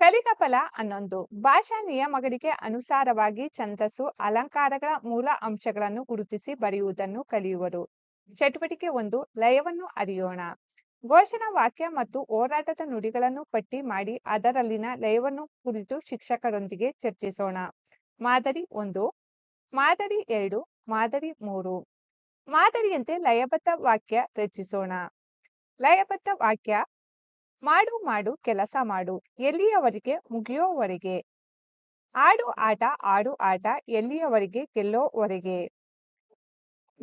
ಕಲಿಕಾ ಫಲ ಹನ್ನೊಂದು ಭಾಷಾ ನಿಯಮಗಳಿಗೆ ಅನುಸಾರವಾಗಿ ಛಂದಸ್ಸು, ಅಲಂಕಾರಗಳ ಮೂಲ ಅಂಶಗಳನ್ನು ಗುರುತಿಸಿ ಬರೆಯುವುದನ್ನು ಕಲಿಯುವರು. ಚಟುವಟಿಕೆ ಒಂದು, ಲಯವನ್ನು ಅರಿಯೋಣ. ಘೋಷಣಾ ವಾಕ್ಯ ಮತ್ತು ಹೋರಾಟದ ನುಡಿಗಳನ್ನು ಪಟ್ಟಿ ಮಾಡಿ ಅದರಲ್ಲಿನ ಲಯವನ್ನು ಕುರಿತು ಶಿಕ್ಷಕರೊಂದಿಗೆ ಚರ್ಚಿಸೋಣ. ಮಾದರಿ ಒಂದು, ಮಾದರಿ ಎರಡು, ಮಾದರಿ ಮೂರು. ಮಾದರಿಯಂತೆ ಲಯಬದ್ಧ ವಾಕ್ಯ ರಚಿಸೋಣ. ಲಯಬದ್ಧ ವಾಕ್ಯ ಮಾಡು ಮಾಡು, ಕೆಲಸ ಮಾಡು, ಎಲ್ಲಿಯವರೆಗೆ ಮುಗಿಯೋವರೆಗೆ. ಆಡು ಆಟ ಆಡು ಆಟ, ಎಲ್ಲಿಯವರೆಗೆ ಗೆಲ್ಲೋವರೆಗೆ.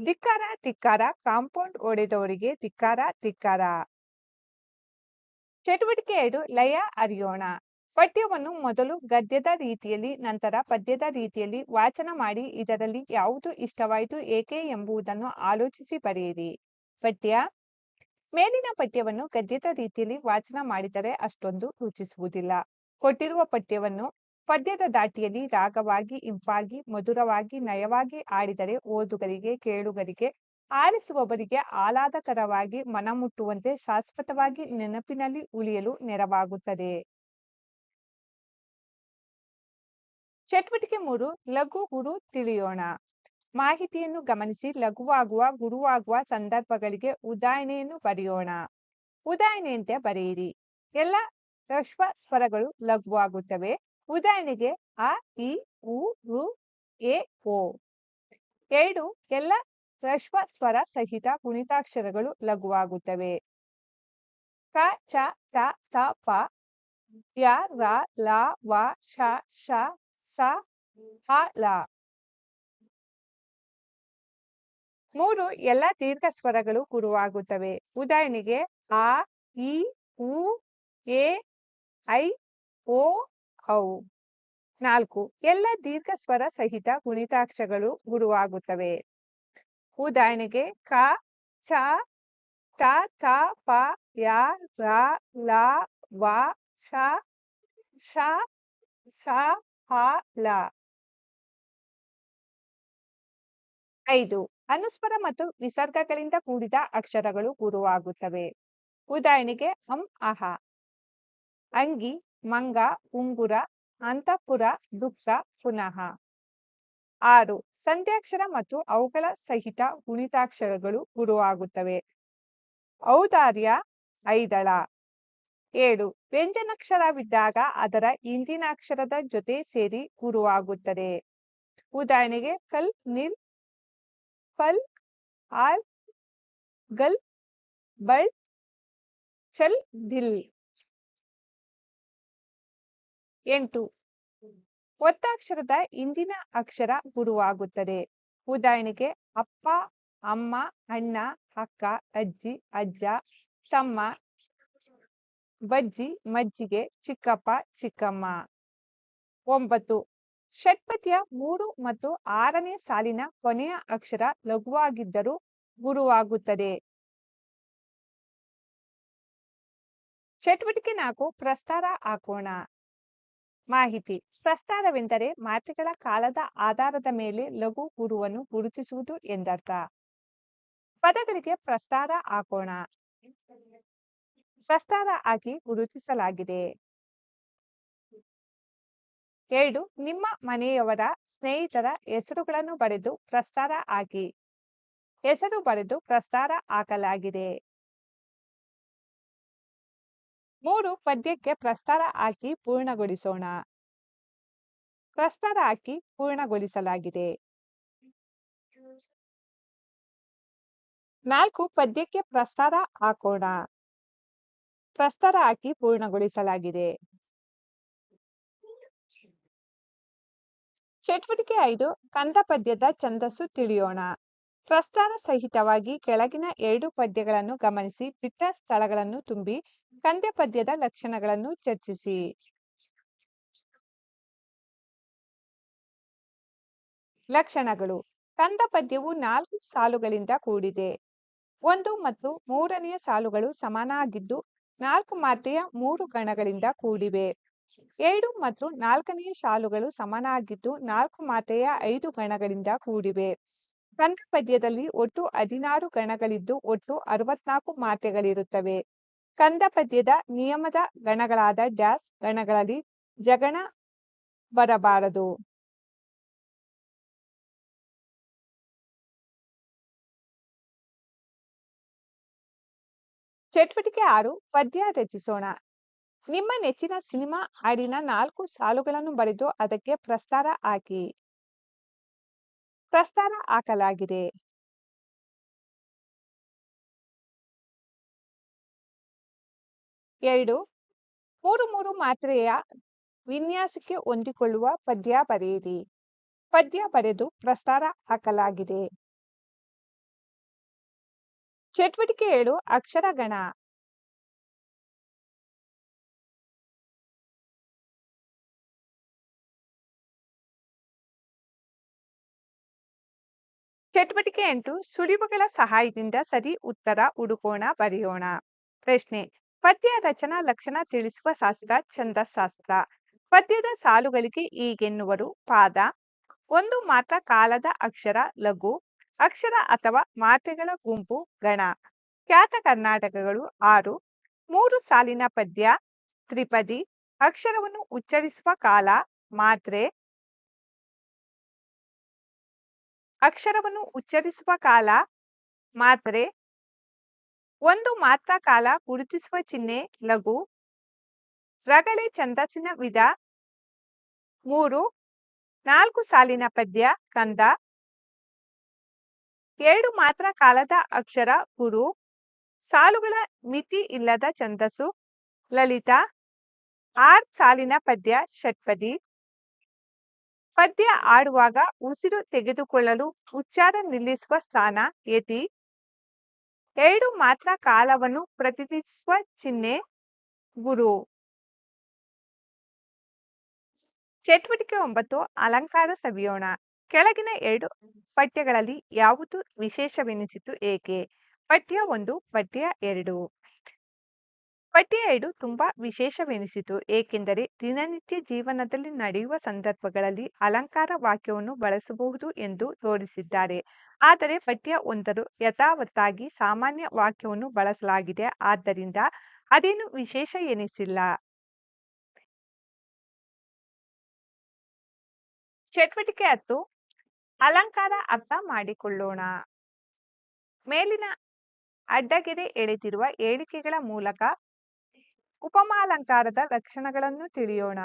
ಧಿಕ್ಕಾರ ಧಿಕ್ಕಾರ, ಕಾಂಪೌಂಡ್ ಒಡೆದವರಿಗೆ ಧಿಕ್ಕಾರ ಧಿಕ್ಕಾರ. ಚಟುವಟಿಕೆ ಎರಡು, ಲಯ ಅರಿಯೋಣ. ಪಠ್ಯವನ್ನು ಮೊದಲು ಗದ್ಯದ ರೀತಿಯಲ್ಲಿ, ನಂತರ ಪದ್ಯದ ರೀತಿಯಲ್ಲಿ ವಾಚನ ಮಾಡಿ, ಇದರಲ್ಲಿ ಯಾವುದು ಇಷ್ಟವಾಯಿತು, ಏಕೆ ಎಂಬುದನ್ನು ಆಲೋಚಿಸಿ ಬರೆಯಿರಿ. ಪಠ್ಯ ಮೇಲಿನ ಪಠ್ಯವನ್ನು ಗದ್ಯದ ರೀತಿಯಲ್ಲಿ ವಾಚನ ಮಾಡಿದರೆ ಅಷ್ಟೊಂದು ರುಚಿಸುವುದಿಲ್ಲ ಕೊಟ್ಟಿರುವ ಪಠ್ಯವನ್ನು ಪದ್ಯದ ದಾಟಿಯಲ್ಲಿ ರಾಗವಾಗಿ, ಇಂಪಾಗಿ, ಮಧುರವಾಗಿ, ನಯವಾಗಿ ಆಡಿದರೆ ಓದುಗರಿಗೆ, ಕೇಳುಗರಿಗೆ, ಆಲಿಸುವವರಿಗೆ ಆಹ್ಲಾದಕರವಾಗಿ ಮನಮುಟ್ಟುವಂತೆ ಶಾಶ್ವತವಾಗಿ ನೆನಪಿನಲ್ಲಿ ಉಳಿಯಲು ನೆರವಾಗುತ್ತದೆ. ಚಟುವಟಿಕೆ ಮೂರು, ಲಘು ಗುರು ತಿಳಿಯೋಣ. ಮಾಹಿತಿಯನ್ನು ಗಮನಿಸಿ ಲಘುವಾಗುವ, ಗುರುವಾಗುವ ಸಂದರ್ಭಗಳಿಗೆ ಉದಾಹರಣೆಯನ್ನು ಬರೆಯೋಣ. ಉದಾಹರಣೆಯಂತೆ ಬರೆಯಿರಿ. ಎಲ್ಲ ಹ್ರಸ್ವ ಸ್ವರಗಳು ಲಘುವಾಗುತ್ತವೆ. ಉದಾಹರಣೆಗೆ ಅ, ಇ, ಉ ಋ ಎ, ಓ. ಎರಡು, ಎಲ್ಲ ಹ್ರಸ್ವ ಸ್ವರ ಸಹಿತ ಗುಣಿತಾಕ್ಷರಗಳು ಲಘುವಾಗುತ್ತವೆ. ಕ, ಚ ಟ ತ ಪ, ಯ, ರ, ಲ, ವ, ಶ ಶ, ಸ, ಹ, ಲ. ಮೂರು ಎಲ್ಲ ದೀರ್ಘ ಸ್ವರಗಳು ಗುರುವಾಗುತ್ತವೆ. ಉದಾಹರಣೆಗೆ ಆ ಇ ಉ, ಎ, ಐ, ಓ, ಔ. ನಾಲ್ಕು. ಎಲ್ಲ ದೀರ್ಘ ಸ್ವರ ಸಹಿತ ಗುಣಿತಾಕ್ಷರಗಳು ಗುರುವಾಗುತ್ತವೆ. ಉದಾಹರಣೆಗೆ ಕ, ಚ, ಟ, ತ, ಪ, ಯ, ರ, ಲ, ವ, ಶ ಶ, ಸ, ಹ, ಲ. ಐದು. ಅನುಸ್ವರ ಮತ್ತು ವಿಸರ್ಗಗಳಿಂದ ಕೂಡಿದ ಅಕ್ಷರಗಳು ಗುರುವಾಗುತ್ತವೆ. ಉದಾಹರಣೆಗೆ ಅಂ ಅಹ. ಅಂಗಿ, ಮಂಗ, ಉಂಗುರ, ಅಂತಃಪುರ ದುಃಖ ಪುನಃ. ಆರು, ಸಂಧ್ಯಾಕ್ಷರ ಮತ್ತು ಅವುಗಳ ಸಹಿತ ಗುಣಿತಾಕ್ಷರಗಳು ಗುರುವಾಗುತ್ತವೆ. ಔದಾರ್ಯ, ಐದಳ. ಏಳು, ವ್ಯಂಜನಾಕ್ಷರವಿದ್ದಾಗ ಅದರ ಹಿಂದಿನ ಅಕ್ಷರದ ಜೊತೆ ಸೇರಿ ಗುರುವಾಗುತ್ತದೆ. ಉದಾಹರಣೆಗೆ, ಕಲ್, ನಿಲ್ ಫಲ್ ಆಲ್ ಗಲ್ ಬಲ್ ಚಲ್ ದಿಲ್ ಎಂಟು. ಒತ್ತಾಕ್ಷರದ ಇಂದಿನ ಅಕ್ಷರ ಗುರುವಾಗುತ್ತದೆ. ಉದಾಹರಣೆಗೆ, ಅಪ್ಪ, ಅಮ್ಮ, ಅಣ್ಣ, ಅಕ್ಕ, ಅಜ್ಜಿ, ಅಜ್ಜ, ತಮ್ಮ, ಬಜ್ಜಿ, ಮಜ್ಜಿಗೆ, ಚಿಕ್ಕಪ್ಪ, ಚಿಕ್ಕಮ್ಮ. ಒಂಬತ್ತು. ಷಟ್ಪದಿಯ ಮೂರು ಮತ್ತು ಆರನೇ ಸಾಲಿನ ಕೊನೆಯ ಅಕ್ಷರ ಲಘುವಾಗಿದ್ದರೂ ಗುರುವಾಗುತ್ತದೆ. ಚಟುವಟಿಕೆ ನಾಲ್ಕು, ಪ್ರಸ್ತಾರ ಹಾಕೋಣ. ಮಾಹಿತಿ, ಪ್ರಸ್ತಾರವೆಂದರೆ ಮಾತ್ರೆಗಳ ಕಾಲದ ಆಧಾರದ ಮೇಲೆ ಲಘು ಗುರುವನ್ನು ಗುರುತಿಸುವುದು ಎಂದರ್ಥ. ಪದಗಳಿಗೆ ಪ್ರಸ್ತಾರ ಹಾಕೋಣ. ಪ್ರಸ್ತಾರ ಹಾಕಿ ಗುರುತಿಸಲಾಗಿದೆ. ಎರಡು, ನಿಮ್ಮ ಮನೆಯವರ ಸ್ನೇಹಿತರ ಹೆಸರುಗಳನ್ನು ಬರೆದು ಪ್ರಸ್ತಾರ ಹಾಕಿ. ಹೆಸರು ಬರೆದು ಪ್ರಸ್ತಾರ ಹಾಕಲಾಗಿದೆ. ಮೂರು, ಪದ್ಯಕ್ಕೆ ಪ್ರಸ್ತಾರ ಹಾಕಿ ಪೂರ್ಣಗೊಳಿಸೋಣ. ಪ್ರಸ್ತಾರ ಹಾಕಿ ಪೂರ್ಣಗೊಳಿಸಲಾಗಿದೆ. ನಾಲ್ಕು, ಪದ್ಯಕ್ಕೆ ಪ್ರಸ್ತಾರ ಹಾಕೋಣ. ಪ್ರಸ್ತಾರ ಹಾಕಿ ಪೂರ್ಣಗೊಳಿಸಲಾಗಿದೆ. ಚಟುವಟಿಕೆ ಐದು ಕಂದ ಪದ್ಯದ ಛಂದಸ್ಸು ತಿಳಿಯೋಣ. ಪ್ರಸ್ತಾರ ಸಹಿತವಾಗಿ ಕೆಳಗಿನ ಎರಡು ಪದ್ಯಗಳನ್ನು ಗಮನಿಸಿ ಬಿಟ್ಟ ಸ್ಥಳಗಳನ್ನು ತುಂಬಿ ಕಂದ ಪದ್ಯದ ಲಕ್ಷಣಗಳನ್ನು ಚರ್ಚಿಸಿ. ಲಕ್ಷಣಗಳು. ಕಂದ ಪದ್ಯವು ನಾಲ್ಕು ಸಾಲುಗಳಿಂದ ಕೂಡಿದೆ. ಒಂದು ಮತ್ತು ಮೂರನೆಯ ಸಾಲುಗಳು ಸಮನಾಗಿದ್ದು ನಾಲ್ಕು ಮಾತೆಯ ಮೂರು ಗಣಗಳಿಂದ ಕೂಡಿವೆ. ಎರಡು ಮತ್ತು ನಾಲ್ಕನೆಯ ಸಾಲುಗಳು ಸಮನಾಗಿದ್ದು ನಾಲ್ಕು ಮಾತೆಯ ಐದು ಗಣಗಳಿಂದ ಕೂಡಿವೆ. ಕಂದ ಪದ್ಯದಲ್ಲಿ ಒಟ್ಟು ಹದಿನಾರು ಗಣಗಳಿದ್ದು ಒಟ್ಟು ಅರವತ್ನಾಲ್ಕು ಮಾತೆಗಳಿರುತ್ತವೆ. ಕಂದ ಪದ್ಯದ ನಿಯಮದ ಗಣಗಳಾದ ಡ್ಯಾಸ್ ಗಣಗಳಲ್ಲಿ ಜಗಣ ಬರಬಾರದು. ಚಟುವಟಿಕೆ ಆರು ಪದ್ಯ ರಚಿಸೋಣ. ನಿಮ್ಮ ನೆಚ್ಚಿನ ಸಿನಿಮಾ ಹಾಡಿನ ನಾಲ್ಕು ಸಾಲುಗಳನ್ನು ಬರೆದು ಅದಕ್ಕೆ ಪ್ರಸ್ತಾರ ಹಾಕಿ. ಪ್ರಸ್ತಾರ ಹಾಕಲಾಗಿದೆ. ಎರಡು, ಮೂರು ಮೂರು ಮಾತ್ರೆಯ ವಿನ್ಯಾಸಕ್ಕೆ ಹೊಂದಿಕೊಳ್ಳುವ ಪದ್ಯ ಬರೆಯಿರಿ. ಪದ್ಯ ಬರೆದು ಪ್ರಸ್ತಾರ ಹಾಕಲಾಗಿದೆ. ಚಟುವಟಿಕೆ ಏಳು ಅಕ್ಷರಗಣ ಚಟುವಟಿಕೆ ಎಂಟು ಸುಳಿವುಗಳ ಸಹಾಯದಿಂದ ಸರಿ ಉತ್ತರ, ಹುಡುಕೋಣ, ಬರೆಯೋಣ. ಪ್ರಶ್ನೆ, ಪದ್ಯ ರಚನಾ ಲಕ್ಷಣ ತಿಳಿಸುವ ಶಾಸ್ತ್ರ, ಛಂದಶಾಸ್ತ್ರ. ಪದ್ಯದ ಸಾಲುಗಳಿಗೆ ಈಗೆನ್ನುವರು ಪಾದ. ಒಂದು ಮಾತ್ರ ಕಾಲದ ಅಕ್ಷರ, ಲಘು. ಅಕ್ಷರ ಅಥವಾ ಮಾತ್ರೆಗಳ ಗುಂಪು, ಗಣ. ಖ್ಯಾತ ಕರ್ನಾಟಕಗಳು ಆರು. ಮೂರು ಸಾಲಿನ ಪದ್ಯ, ತ್ರಿಪದಿ. ಅಕ್ಷರವನ್ನು ಉಚ್ಚರಿಸುವ ಕಾಲ, ಮಾತ್ರೆ. ಅಕ್ಷರವನ್ನು ಉಚ್ಚರಿಸುವ ಕಾಲ ಮಾತ್ರೆ. ಒಂದು ಮಾತ್ರ ಕಾಲ ಗುರುತಿಸುವ ಚಿಹ್ನೆ ಲಘು. ರಗಳೆ ಛಂದಸ್ಸಿನ ವಿಧ. ಮೂರು, ನಾಲ್ಕು ಸಾಲಿನ ಪದ್ಯ ಕಂದ. ಎರಡು ಮಾತ್ರ ಕಾಲದ ಅಕ್ಷರ ಗುರು. ಸಾಲುಗಳ ಮಿತಿ ಇಲ್ಲದ ಛಂದಸ್ಸು. ಲಲಿತ. ಆರ್ ಸಾಲಿನ ಪದ್ಯ ಷಟ್ಪದಿ. ಪದ್ಯ ಆಡುವಾಗ ಉಸಿರು ತೆಗೆದುಕೊಳ್ಳಲು ಉಚ್ಚಾರ ನಿಲ್ಲಿಸುವ ಸ್ಥಾನ ಯತಿ ಎರಡು ಮಾತ್ರ ಕಾಲವನ್ನು ಪ್ರತಿನಿಧಿಸುವ ಚಿಹ್ನೆ ಗುರು. ಚಟುವಟಿಕೆ ಒಂಬತ್ತು, ಅಲಂಕಾರ ಸವಿಯೋಣ. ಕೆಳಗಿನ ಎರಡು ಪಠ್ಯಗಳಲ್ಲಿ ಯಾವುದು ವಿಶೇಷವೆನಿಸಿತು, ಏಕೆ? ಪಠ್ಯ ಒಂದು, ಪಠ್ಯ ಎರಡು. ಪಠ್ಯ ಐದು ತುಂಬಾ ವಿಶೇಷವೆನಿಸಿತು. ಏಕೆಂದರೆ ದಿನನಿತ್ಯ ಜೀವನದಲ್ಲಿ ನಡೆಯುವ ಸಂದರ್ಭಗಳಲ್ಲಿ ಅಲಂಕಾರ ವಾಕ್ಯವನ್ನು ಬಳಸಬಹುದು ಎಂದು ತೋರಿಸಿದ್ದಾರೆ. ಆದರೆ ಪಠ್ಯ ಒಂದರು ಯಥಾವತ್ತಾಗಿ ಸಾಮಾನ್ಯ ವಾಕ್ಯವನ್ನು ಬಳಸಲಾಗಿದೆ. ಆದ್ದರಿಂದ ಅದೇನು ವಿಶೇಷ ಎನಿಸಿಲ್ಲ. ಚಟುವಟಿಕೆ ಹತ್ತು, ಅಲಂಕಾರ ಅರ್ಥ ಮಾಡಿಕೊಳ್ಳೋಣ. ಮೇಲಿನ ಅಡ್ಡಗೆರೆ ಎಳೆದಿರುವ ಹೇಳಿಕೆಗಳ ಮೂಲಕ ಉಪಮಾಲಂಕಾರದ ಲಕ್ಷಣಗಳನ್ನು ತಿಳಿಯೋಣ.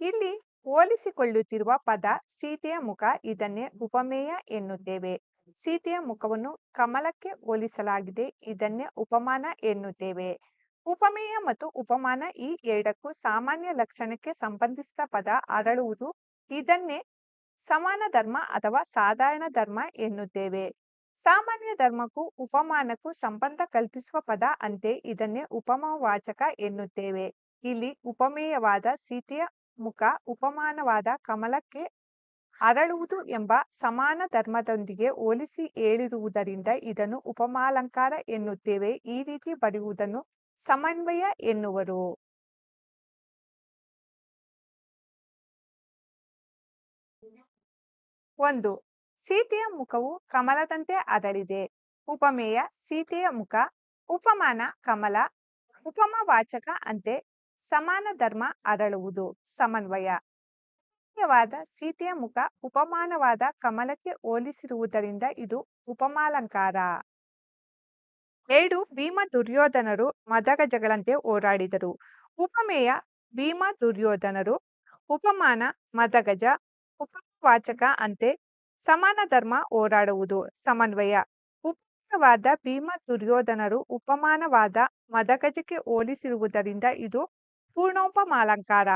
ಇಲ್ಲಿ ಹೋಲಿಸಿಕೊಳ್ಳುತ್ತಿರುವ ಪದ ಸೀತೆಯ ಮುಖ ಇದನ್ನೇ ಉಪಮೇಯ ಎನ್ನುತ್ತೇವೆ. ಸೀತೆಯ ಮುಖವನ್ನು ಕಮಲಕ್ಕೆ ಹೋಲಿಸಲಾಗಿದೆ ಇದನ್ನೇ ಉಪಮಾನ ಎನ್ನುತ್ತೇವೆ. ಉಪಮೇಯ ಮತ್ತು ಉಪಮಾನ ಈ ಎರಡಕ್ಕೂ ಸಾಮಾನ್ಯ ಲಕ್ಷಣಕ್ಕೆ ಸಂಬಂಧಿಸಿದ ಪದ ಅರಳುವುದು ಇದನ್ನೇ ಸಮಾನ ಧರ್ಮ ಅಥವಾ ಸಾಧಾರಣ ಧರ್ಮ ಎನ್ನುತ್ತೇವೆ. ಸಾಮಾನ್ಯ ಧರ್ಮಕ್ಕೂ ಉಪಮಾನಕ್ಕೂ ಸಂಬಂಧ ಕಲ್ಪಿಸುವ ಪದ ಅಂತೆ ಇದನ್ನೇ ಉಪಮವಾಚಕ ಎನ್ನುತ್ತೇವೆ. ಇಲ್ಲಿ ಉಪಮೇಯವಾದ ಸೀತೆಯ ಮುಖ, ಉಪಮಾನವಾದ ಕಮಲಕ್ಕೆ ಅರಳುವುದು ಎಂಬ ಸಮಾನ ಧರ್ಮದೊಂದಿಗೆ ಹೋಲಿಸಿ ಹೇಳಿರುವುದರಿಂದ ಇದನ್ನು ಉಪಮಾಲಂಕಾರ ಎನ್ನುತ್ತೇವೆ. ಈ ರೀತಿ ಬರೆಯುವುದನ್ನು ಸಮನ್ವಯ ಎನ್ನುವರು. ಒಂದು ಸೀತೆಯ ಮುಖವು ಕಮಲದಂತೆ ಅದರಿದೆ ಉಪಮೇಯ ಸೀತೆಯ ಮುಖ, ಉಪಮಾನ ಕಮಲ, ಉಪಮವಾಚಕ ಅಂತೆ ಸಮಾನ ಧರ್ಮ ಅರಳುವುದು ಸಮನ್ವಯ. ವಾದ ಸೀತೆಯ ಮುಖ ಉಪಮಾನವಾದ ಕಮಲಕ್ಕೆ ಹೋಲಿಸಿರುವುದರಿಂದ ಇದು ಉಪಮಾಲಂಕಾರ. ಎರಡು ಭೀಮ ದುರ್ಯೋಧನರು ಮದಗಜಗಳಂತೆ ಹೋರಾಡಿದರು. ಉಪಮೇಯ ಭೀಮ ದುರ್ಯೋಧನರು ಉಪಮಾನ ಮದಗಜ ಉಪವಾಚಕ ಅಂತೆ ಸಮಾನ ಧರ್ಮ ಹೋರಾಡುವುದು ಸಮನ್ವಯ. ಉಪಮಾನವಾದ ಭೀಮ ದುರ್ಯೋಧನರು ಉಪಮಾನವಾದ ಮದಗಜಕ್ಕೆ ಹೋಲಿಸಿರುವುದರಿಂದ ಇದು ಪೂರ್ಣೋಪಮಾಲಂಕಾರ.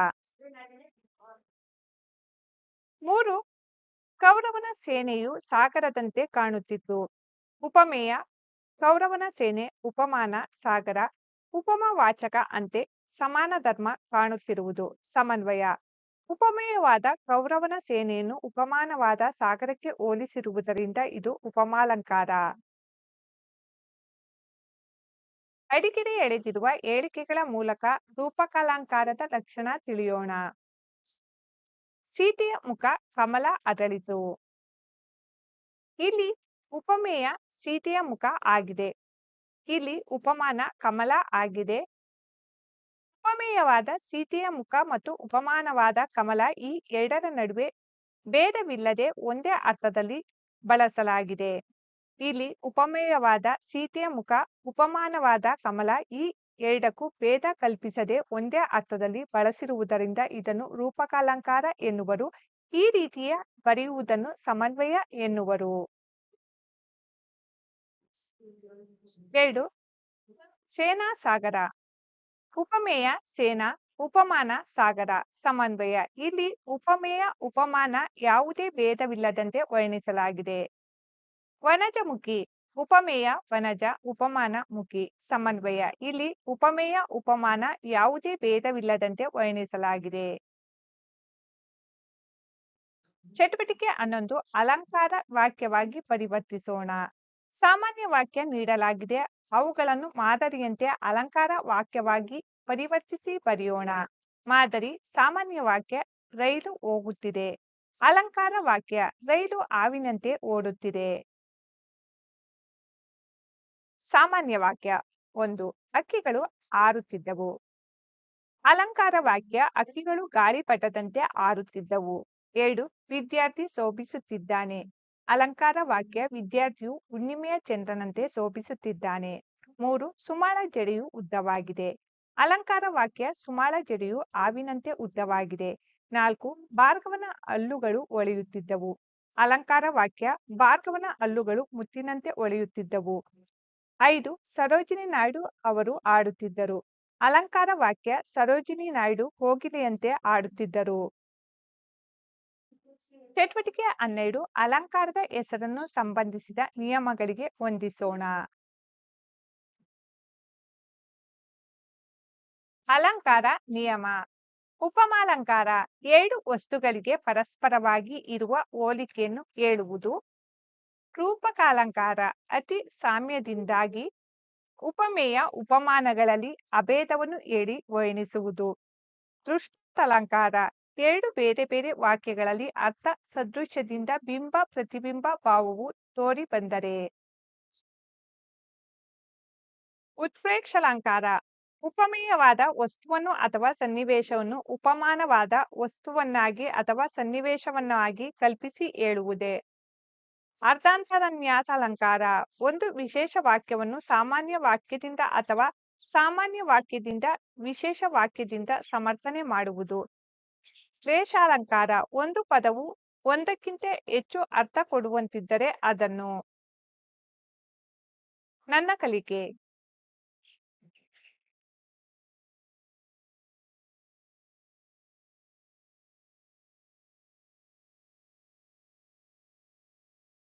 ಮೂರು, ಕೌರವನ ಸೇನೆಯು ಸಾಗರದಂತೆ ಕಾಣುತ್ತಿತ್ತು. ಉಪಮೇಯ, ಕೌರವನ ಸೇನೆ, ಉಪಮಾನ, ಸಾಗರ ಉಪಮವಾಚಕ ಅಂತೆ ಸಮಾನ ಧರ್ಮ ಕಾಣುತ್ತಿರುವುದು ಸಮನ್ವಯ. ಉಪಮೇಯವಾದ ಕೌರವನ ಸೇನೆಯನ್ನು ಉಪಮಾನವಾದ ಸಾಗರಕ್ಕೆ ಹೋಲಿಸಿರುವುದರಿಂದ ಇದು ಉಪಮಾಲಂಕಾರ. ಅಡಿಕೆರೆ ಎಳೆದಿರುವ ಹೇಳಿಕೆಗಳ ಮೂಲಕ ರೂಪಕಾಲಂಕಾರದ ಲಕ್ಷಣ ತಿಳಿಯೋಣ. ಸೀತೆಯ ಮುಖ ಕಮಲ ಅರಳಿತು. ಇಲ್ಲಿ ಉಪಮೇಯ ಸೀತೆಯ ಮುಖ ಆಗಿದೆ. ಇಲ್ಲಿ ಉಪಮಾನ ಕಮಲ ಆಗಿದೆ. ಉಪಮೇಯವಾದ ಸೀತೆಯ ಮುಖ ಮತ್ತು ಉಪಮಾನವಾದ ಕಮಲ ಈ ಎರಡರ ನಡುವೆ ಭೇದವಿಲ್ಲದೆ ಒಂದೇ ಅರ್ಥದಲ್ಲಿ ಬಳಸಲಾಗಿದೆ. ಇಲ್ಲಿ ಉಪಮೇಯವಾದ ಸೀತೆಯ ಮುಖ, ಉಪಮಾನವಾದ ಕಮಲ ಈ ಎರಡಕ್ಕೂ ಭೇದ ಕಲ್ಪಿಸದೆ ಒಂದೇ ಅರ್ಥದಲ್ಲಿ ಬಳಸಿರುವುದರಿಂದ ಇದನ್ನು ರೂಪಕಾಲಂಕಾರ ಎನ್ನುವರು. ಈ ರೀತಿಯ ಬರೆಯುವುದನ್ನು ಸಮನ್ವಯ ಎನ್ನುವರು. ಎರಡು, ಸೇನಾ ಸಾಗರ. ಉಪಮೇಯ ಸೇನಾ, ಉಪಮಾನ ಸಾಗರ, ಸಮನ್ವಯ. ಇಲ್ಲಿ ಉಪಮೇಯ, ಉಪಮಾನ ಯಾವುದೇ ಭೇದವಿಲ್ಲದಂತೆ ವರ್ಣಿಸಲಾಗಿದೆ. ವನಜಮುಖಿ, ಉಪಮೇಯ, ವನಜ, ಉಪಮಾನ, ಮುಖಿ, ಸಮನ್ವಯ. ಇಲ್ಲಿ ಉಪಮೇಯ, ಉಪಮಾನ ಯಾವುದೇ ಭೇದವಿಲ್ಲದಂತೆ ವರ್ಣಿಸಲಾಗಿದೆ. ಚಟುವಟಿಕೆ ಹನ್ನೊಂದು, ಅಲಂಕಾರ ವಾಕ್ಯವಾಗಿ ಪರಿವರ್ತಿಸೋಣ. ಸಾಮಾನ್ಯ ವಾಕ್ಯ ನೀಡಲಾಗಿದೆ. ಅವುಗಳನ್ನು ಮಾದರಿಯಂತೆ ಅಲಂಕಾರ ವಾಕ್ಯವಾಗಿ ಪರಿವರ್ತಿಸಿ ಬರೆಯೋಣ. ಮಾದರಿ ಸಾಮಾನ್ಯ ವಾಕ್ಯ ರೈಲು ಹೋಗುತ್ತಿದೆ. ಅಲಂಕಾರ ವಾಕ್ಯ, ರೈಲು ಹಾವಿನಂತೆ ಓಡುತ್ತಿದೆ. ಸಾಮಾನ್ಯ ವಾಕ್ಯ, ಒಂದು, ಅಕ್ಕಿಗಳು ಹಾರುತ್ತಿದ್ದವು. ಅಲಂಕಾರ ವಾಕ್ಯ, ಅಕ್ಕಿಗಳು ಗಾಳಿಪಟದಂತೆ ಹಾರುತ್ತಿದ್ದವು. ಎರಡು, ವಿದ್ಯಾರ್ಥಿ ಶೋಭಿಸುತ್ತಿದ್ದಾನೆ. ಅಲಂಕಾರ ವಾಕ್ಯ ವಿದ್ಯಾರ್ಥಿಯು ಹುಣ್ಣಿಮೆಯ ಚಂದ್ರನಂತೆ ಶೋಭಿಸುತ್ತಿದ್ದಾನೆ. ಮೂರು, ಸುಮಾಳ ಜಡೆಯು ಉದ್ದವಾಗಿದೆ. ಅಲಂಕಾರ ವಾಕ್ಯ ಸುಮಾಳ ಜಡೆಯು ಆವಿನಂತೆ ಉದ್ದವಾಗಿದೆ. ನಾಲ್ಕು, ಭಾರ್ಗವನ ಹಲ್ಲುಗಳು ಒಳೆಯುತ್ತಿದ್ದವು. ಅಲಂಕಾರ ವಾಕ್ಯ ಭಾರ್ಗವನ ಹಲ್ಲುಗಳು ಮುತ್ತಿನಂತೆ ಒಳೆಯುತ್ತಿದ್ದವು. ಐದು, ಸರೋಜಿನಿ ನಾಯ್ಡು ಅವರು ಆಡುತ್ತಿದ್ದರು ಅಲಂಕಾರ ವಾಕ್ಯ ಸರೋಜಿನಿ ನಾಯ್ಡು ಕೋಗಿಲೆಯಂತೆ ಆಡುತ್ತಿದ್ದರು ಚಟುವಟಿಕೆ ಹನ್ನೆರಡು ಅಲಂಕಾರದ ಹೆಸರನ್ನು ಸಂಬಂಧಿಸಿದ ನಿಯಮಗಳಿಗೆ ಹೊಂದಿಸೋಣ. ಅಲಂಕಾರ ನಿಯಮ. ಉಪಮಾಲಂಕಾರ ಎರಡು ವಸ್ತುಗಳಿಗೆ ಪರಸ್ಪರವಾಗಿ ಇರುವ ಹೋಲಿಕೆಯನ್ನು ಹೇಳುವುದು. ರೂಪಕಾಲಂಕಾರ ಅತಿ ಸಾಮ್ಯದಿಂದಾಗಿ ಉಪಮೇಯ ಉಪಮಾನಗಳಲ್ಲಿ ಅಭೇದವನ್ನು ಹೇಳಿ ವರ್ಣಿಸುವುದು. ದೃಷ್ಟಲಂಕಾರ ಎರಡು ಬೇರೆ ಬೇರೆ ವಾಕ್ಯಗಳಲ್ಲಿ ಅರ್ಥ ಸದೃಶ್ಯದಿಂದ ಬಿಂಬ ಪ್ರತಿಬಿಂಬ ಭಾವವು ತೋರಿ ಬಂದರೆ. ಉತ್ಪ್ರೇಕ್ಷಾಲಂಕಾರ, ಉಪಮೇಯವಾದ ವಸ್ತುವನ್ನು ಅಥವಾ ಸನ್ನಿವೇಶವನ್ನು ಉಪಮಾನವಾದ ವಸ್ತುವನ್ನಾಗಿ ಅಥವಾ ಸನ್ನಿವೇಶವನ್ನಾಗಿ ಕಲ್ಪಿಸಿ ಹೇಳುವುದೇ. ಅರ್ಧಾಂತರನ್ಯಾಸ ಅಲಂಕಾರ ಒಂದು ವಿಶೇಷ ವಾಕ್ಯವನ್ನು ಸಾಮಾನ್ಯ ವಾಕ್ಯದಿಂದ ಅಥವಾ ಸಾಮಾನ್ಯ ವಾಕ್ಯದಿಂದ ವಿಶೇಷ ವಾಕ್ಯದಿಂದ ಸಮರ್ಥನೆ ಮಾಡುವುದು. ಶ್ಲೇಷಾಲಂಕಾರ ಒಂದು ಪದವು ಒಂದಕ್ಕಿಂತ ಹೆಚ್ಚು ಅರ್ಥ ಕೊಡುವಂತಿದ್ದರೆ ಅದನ್ನು ನನ್ನ ಕಲಿಕೆ.